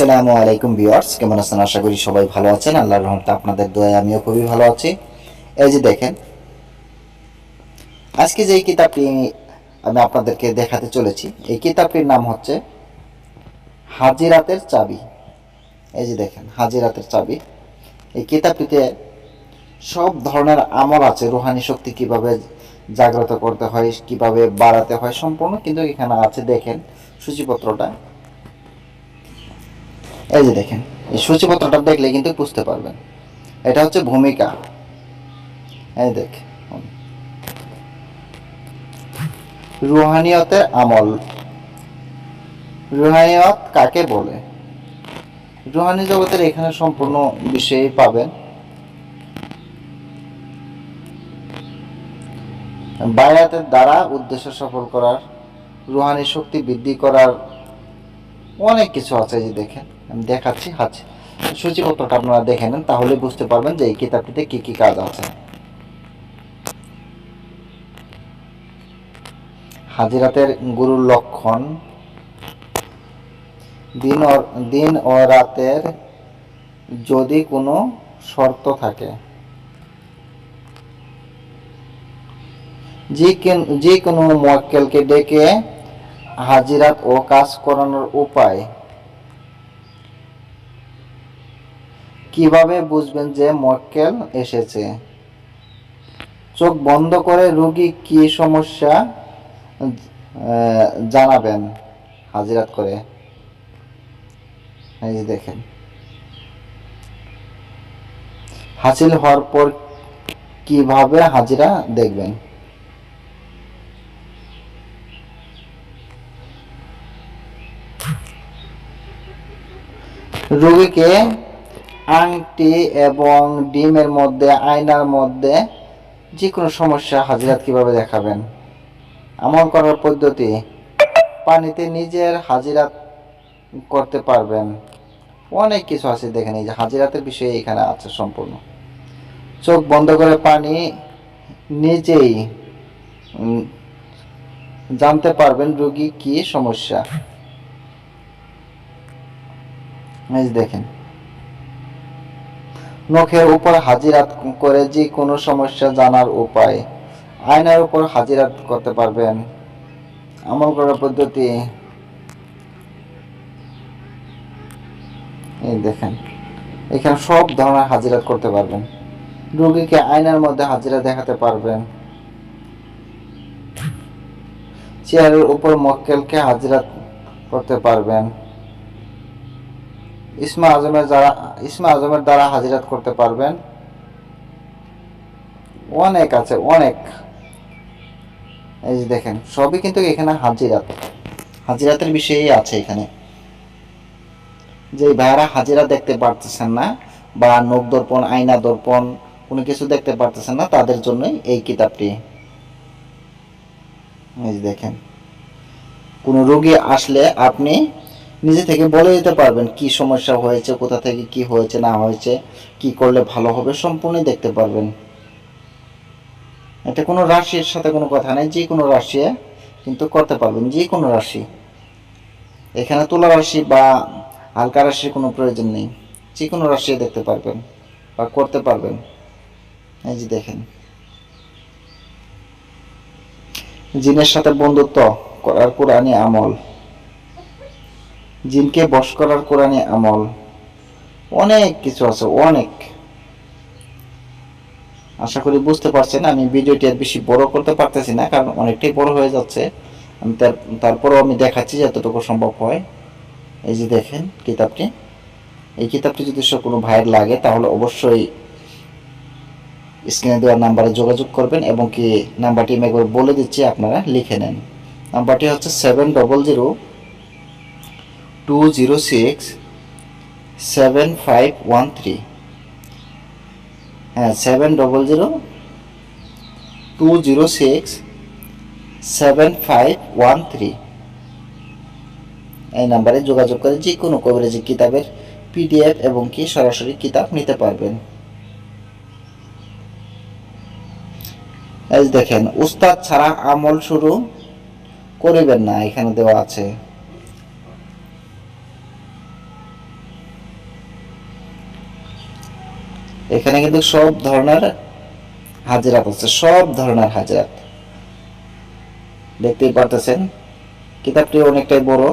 আসসালামু আলাইকুম ভিউয়ার্স, কেমন আছেন? আশা করি সবাই ভালো আছেন। আল্লাহর রহমতে আপনাদের দোয়ায় আমিও খুবই ভালো আছি। এই যে দেখেন, আজকে যে কিতাবটি আমি আপনাদেরকে দেখাতে চলেছি, এই কিতাবটির নাম হচ্ছে হাজিরাতের চাবি। এই যে দেখেন, হাজিরাতের চাবি। এই কিতাবটিতে সব ধরনের আমল আছে, রুহানি শক্তি কীভাবে জাগ্রত করতে হয়, কীভাবে বাড়াতে হয় সম্পূর্ণ, কিন্তু এখানে আছে, দেখেন, সূচিপত্রটা। এই যে দেখেন, এই সূচিপত্রটা দেখলে কিন্তু বুঝতে পারবেন। এটা হচ্ছে ভূমিকা। এই দেখ রুহানিয়তের আমল। রুহানিয়ত কাকে বলে? রুহানি জগতের এখানে সম্পূর্ণ বিষয়ে পাবেন। বায়াতের দ্বারা উদ্দেশ্য সফল করার রুহানি শক্তি বৃদ্ধি করার অনেক কিছু আছে যে দেখেন, আমি দেখাচ্ছি আছে সূচিপত্রটা আপনারা দেখে নেন, তাহলে বুঝতে পারবেন যে এই কিতাবটিতে কি কি কাজ আছে। হাজিরাতের গুরুর লক্ষণ, দিন ও দিন ও রাতের যদি কোনো শর্ত থাকে, যে কোনো মোয়াক্কেলকে ডেকে হাজিরাত ও কাজ করানোর উপায়? কীভাবে বুঝবেন যে মক্কেল এসেছে? চোখ বন্ধ করে রোগী কি সমস্যা জানাবেন হাজিরাত করে? দেখেন। হাসিল হওয়ার পর কীভাবে হাজিরা দেখবেন? রোগীকে আংটি এবং ডিমের মধ্যে, আয়নার মধ্যে যে কোনো সমস্যা হাজিরাত কীভাবে দেখাবেন? আমল করার পদ্ধতি, পানিতে নিজের হাজিরাত করতে পারবেন। অনেক কিছু আছে, দেখেন এই যে হাজিরাতের বিষয়ে এখানে আছে সম্পূর্ণ। চোখ বন্ধ করে পানি নিজেই জানতে পারবেন রোগী কি সমস্যা। যে দেখেন। নখের উপর হাজিরাত করে যে কোনো সমস্যা জানার উপায়, আয়নার উপর হাজিরাত করতে পারবেন। আমল করার পদ্ধতি। এই দেখেন, এখানে সব ধরনের হাজিরাত করতে পারবেন। রোগীকে আয়নার মধ্যে হাজিরা দেখাতে পারবেন। চেয়ারের উপর মক্কেলকে হাজিরাত করতে পারবেন। ইসমা আজমের যারা, ইসমা আজমের দ্বারা হাজিরাত করতে পারবেন। অনেক আছে, অনেক। এই যে দেখেন, সবই কিন্তু এখানে হাজিরাত। হাজিরাতের বিষয়েই আছে এখানে। যে ভাইয়ারা হাজিরা দেখতে পারতেছেন না, বা নখ দর্পণ, আয়না দর্পণ, কোনো কিছু দেখতে পারতেছেন না, তাদের জন্যই এই কিতাবটি। এই যে দেখেন, কোনো রোগী আসলে আপনি নিজে থেকে বলে দিতে পারবেন কি সমস্যা হয়েছে, কোথা থেকে কি হয়েছে, না হয়েছে, কি করলে ভালো হবে সম্পূর্ণই দেখতে পারবেন। এটা কোনো রাশির সাথে কোনো কথা নেই, যে কোনো রাশি কিন্তু করতে পারবেন, যে কোনো রাশি। এখানে তুলা রাশি বা হালকা রাশির কোনো প্রয়োজন নেই, যে কোনো রাশি দেখতে পারবেন বা করতে পারবেন। এই যে দেখেন। জিনের সাথে বন্ধুত্ব করার কোরআনী আমল। জিনকে বশ করার কোরআনী আমল। অনেক কিছু আছে, অনেক। আশা করি বুঝতে পারছেন, আমি ভিডিওটি আর বেশি বড় করতে পারতেছি না, কারণ অনেকটাই বড় হয়ে যাচ্ছে। আমি তার, তারপরেও আমি দেখাচ্ছি যতটুকু সম্ভব হয়। এই যে দেখেন কিতাবটি। এই কিতাবটি যদি সব কোনো ভাইয়ের লাগে, তাহলে অবশ্যই স্ক্রিনে দেওয়ার নাম্বারে যোগাযোগ করবেন এবং কি নাম্বারটি আমি একবার বলে দিচ্ছি, আপনারা লিখে নেন। নাম্বারটি হচ্ছে seven double zero two zero six seven five one three হ্যাঁ seven double zero two zero six seven five one three এই নাম্বারে যোগাযোগ করে যে কোনো কভারেজের কিতাবের পিডিএফ এবং কি সরাসরি কিতাব নিতে পারবেন। এই দেখেন, উস্তাদ ছাড়া আমল শুরু করিবেন না, এখানে দেওয়া আছে। এখানে কিন্তু সব ধরনের হাজিরা আছে সব ধরনের হাজিরা। দেখতেই পারতেছেন, কিতাবটি অনেকটাই বড়।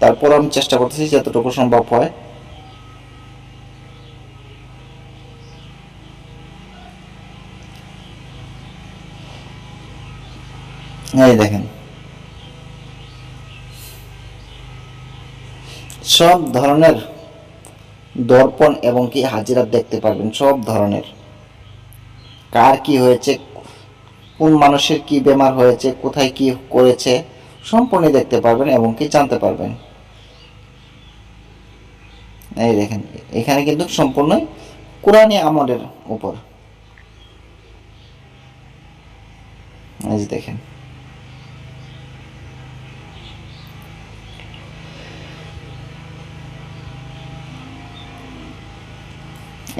তারপর আমি চেষ্টা করতেছি যতটুকু সম্ভব হয়। এই দেখেন। সব ধরনের দর্পণ এবং কি হাজিরা দেখতে পারবেন, সব ধরনের। কার কি হয়েছে, কোন মানুষের কি বেমার হয়েছে, কোথায় কি করেছে সম্পূর্ণ দেখতে পারবেন এবং কি জানতে পারবেন। এই দেখেন, এখানে কিন্তু সম্পূর্ণই কোরআনী আমলের উপর। এই দেখেন।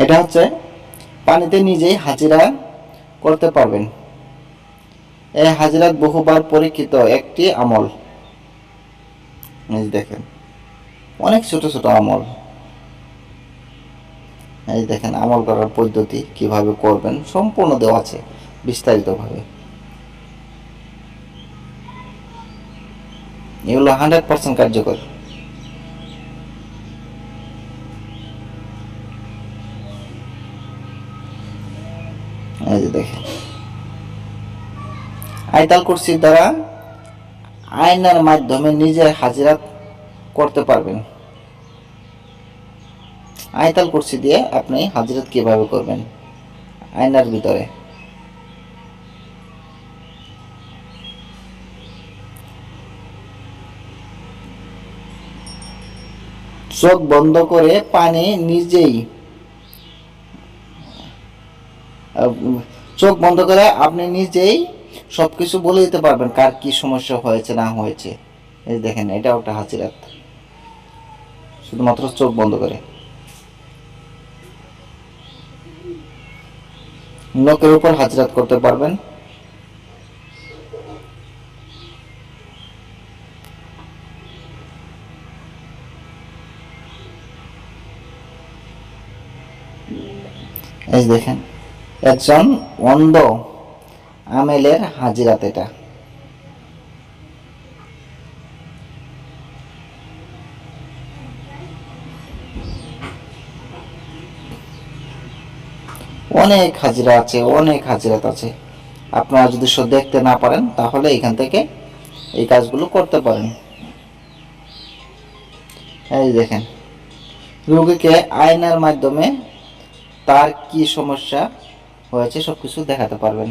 এটা হচ্ছে পানিতে নিজেই হাজিরা করতে পারবেন। এই হাজিরাত বহুবার পরীক্ষিত একটি আমল। দেখেন, অনেক ছোট ছোট আমল। এই দেখেন, আমল করার পদ্ধতি কীভাবে করবেন সম্পূর্ণ দেওয়া আছে বিস্তারিতভাবে। এগুলো হান্ড্রেড পার্সেন্ট কার্যকর। আয়তাল কুরসির দ্বারা আয়নার মাধ্যমে নিজের হাজিরা করতে পারবেন। আয়তাল কুরসি দিয়ে আপনি হাজিরাত কীভাবে করবেন? আয়নার ভিতরে। চোখ বন্ধ করে পানি নিজেই চোখ বন্ধ করে আপনি নিজেই সবকিছু বলে দিতে পারবেন কার কি সমস্যা হয়েছে, না হয়েছে। এই দেখেন, এটা একটা হাজিরাত শুধুমাত্র চোখ বন্ধ করে। লোকের উপর হাজিরাত করতে পারবেন। এই দেখেন, একজন অন্ধ আমেলের হাজিরাত এটা। অনেক হাজিরা আছে, অনেক হাজিরাত আছে। আপনারা যদি সব দেখতে না পারেন, তাহলে এখান থেকে এই কাজগুলো করতে পারেন। এই দেখেন, রোগীকে আয়নার মাধ্যমে তার কি সমস্যা হয়েছে সব কিছু দেখাতে পারবেন।